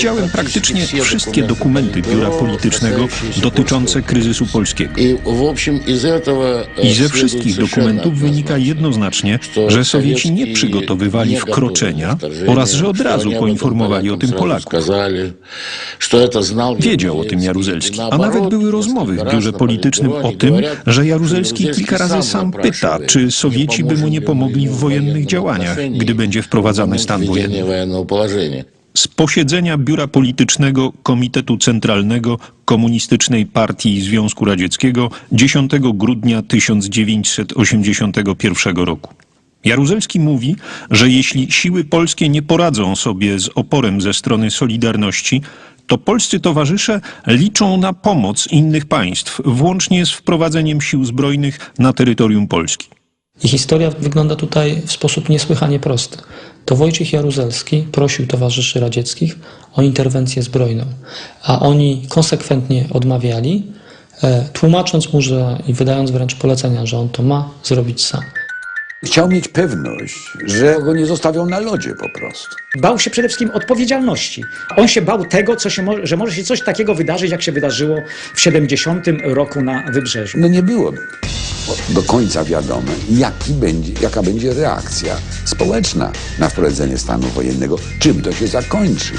widziałem praktycznie wszystkie dokumenty biura politycznego dotyczące kryzysu polskiego. I ze wszystkich dokumentów wynika jednoznacznie, że Sowieci nie przygotowywali wkroczenia oraz że od razu poinformowali o tym Polaków. Wiedział o tym Jaruzelski, a nawet były rozmowy w biurze politycznym o tym, że Jaruzelski kilka razy sam pyta, czy Sowieci by mu nie pomogli w wojennych działaniach, gdy będzie wprowadzany stan wojenny posiedzenia Biura Politycznego Komitetu Centralnego Komunistycznej Partii Związku Radzieckiego 10 grudnia 1981 roku. Jaruzelski mówi, że jeśli siły polskie nie poradzą sobie z oporem ze strony Solidarności, to polscy towarzysze liczą na pomoc innych państw, włącznie z wprowadzeniem sił zbrojnych na terytorium Polski. I historia wygląda tutaj w sposób niesłychanie prosty. To Wojciech Jaruzelski prosił towarzyszy radzieckich o interwencję zbrojną, a oni konsekwentnie odmawiali, e, tłumacząc mu, że i wydając wręcz polecenia, że on to ma zrobić sam. Chciał mieć pewność, że go nie zostawią na lodzie po prostu. Bał się przede wszystkim odpowiedzialności. On się bał tego, co się może, że może się coś takiego wydarzyć, jak się wydarzyło w 70 roku na Wybrzeżu. No nie było do końca wiadome, jaki będzie, jaka będzie reakcja społeczna na wprowadzenie stanu wojennego, czym to się zakończy.